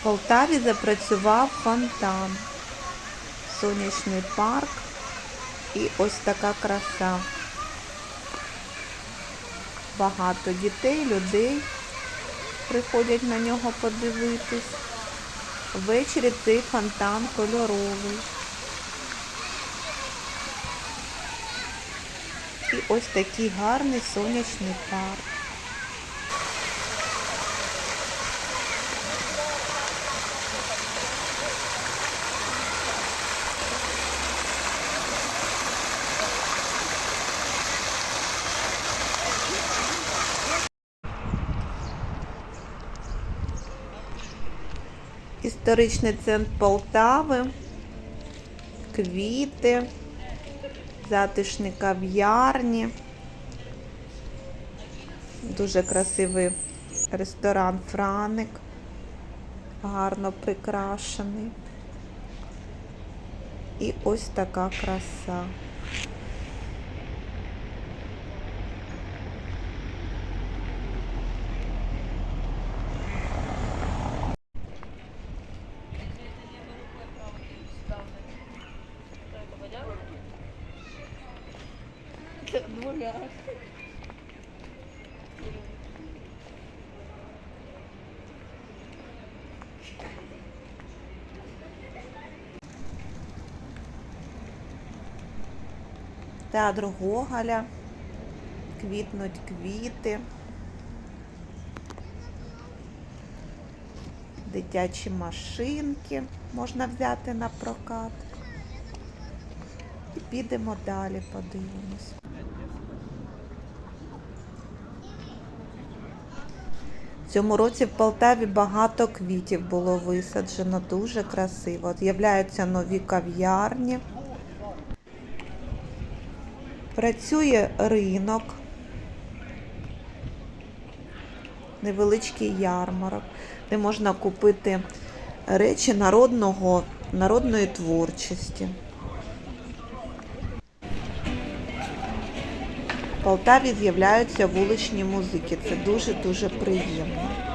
В Полтаві запрацював фонтан, сонячний парк і ось така краса. Багато дітей, людей приходять на нього подивитись. Ввечері цей фонтан кольоровий. І ось такий гарний сонячний парк. Історичний центр Полтави, квіти, затишні кав'ярні. Дуже красивий ресторан Франик, гарно прикрашений. І ось така краса. Театр Гоголя, квітнуть квіти, дитячі машинки можна взяти на прокат. І підемо далі, подивимось. Цьому році в Полтаві багато квітів було висаджено, дуже красиво. З'являються нові кав'ярні. Працює ринок, невеличкий ярмарок, де можна купити речі народного, народної творчості. Полтаві з'являються вуличні музики. Це дуже-дуже приємно.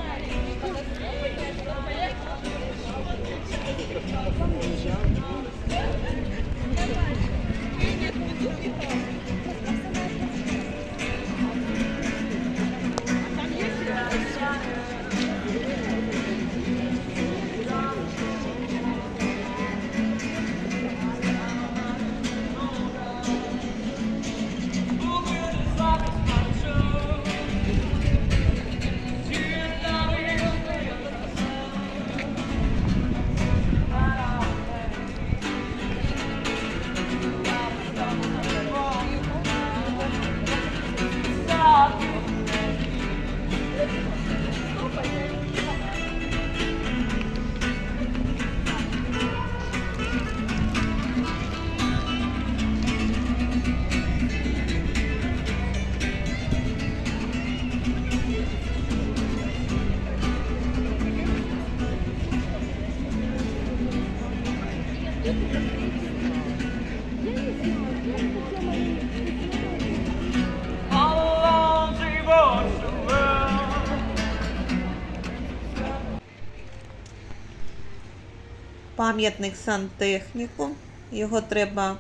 Пам'ятник сантехніку. Його треба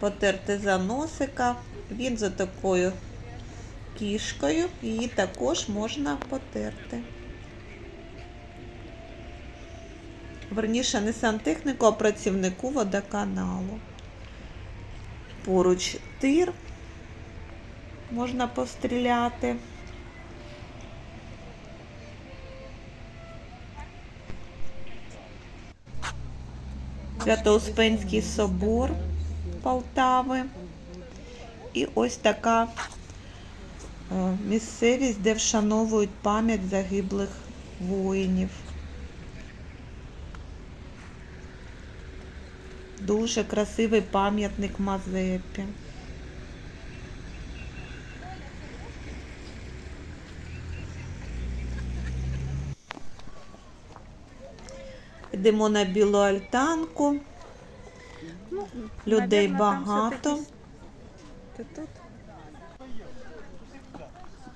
потерти за носика. Він за такою кішкою. Її також можна потерти. Верніше не сантехніку, а працівнику водоканалу. Поруч тир можна постріляти. Свято-Успенський собор Полтави. І ось така е, місцевість, де вшановують пам'ять загиблих воїнів. Дуже красивий пам'ятник Мазепі. Йдемо на білу альтанку. Людей багато. Ти тут?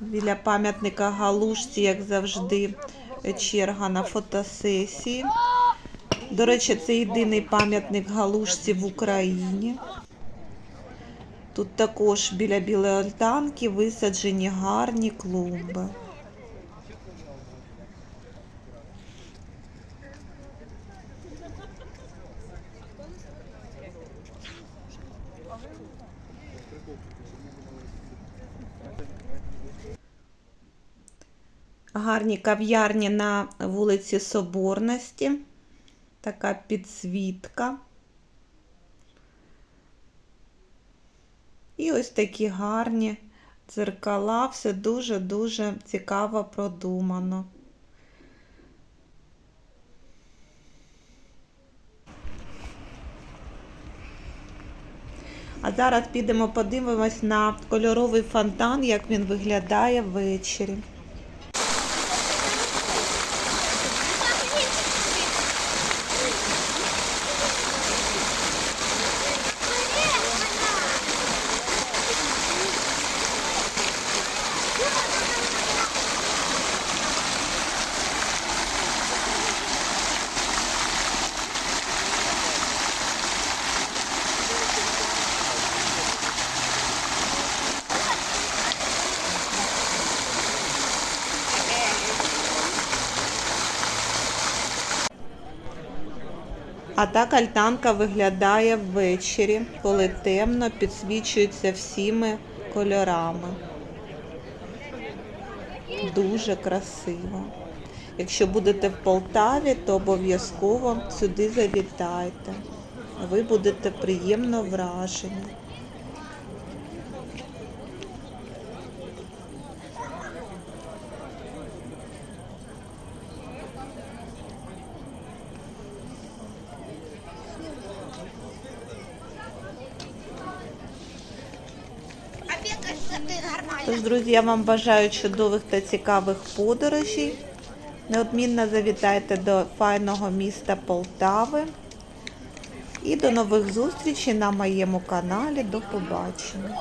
Біля пам'ятника Галушці, як завжди, черга на фотосесії. До речі, це єдиний пам'ятник галушці в Україні. Тут також біля білої альтанки висаджені гарні клумби. Гарні кав'ярні на вулиці Соборності. Така підсвітка. І ось такі гарні дзеркала. Все дуже-дуже цікаво продумано. А зараз підемо подивимось на кольоровий фонтан, як він виглядає ввечері. А так альтанка виглядає ввечері, коли темно, підсвічується всіми кольорами. Дуже красиво. Якщо будете в Полтаві, то обов'язково сюди завітайте. Ви будете приємно вражені. Тож, друзі, я вам бажаю чудових та цікавих подорожей. Неодмінно завітайте до файного міста Полтави. І до нових зустрічей на моєму каналі. До побачення.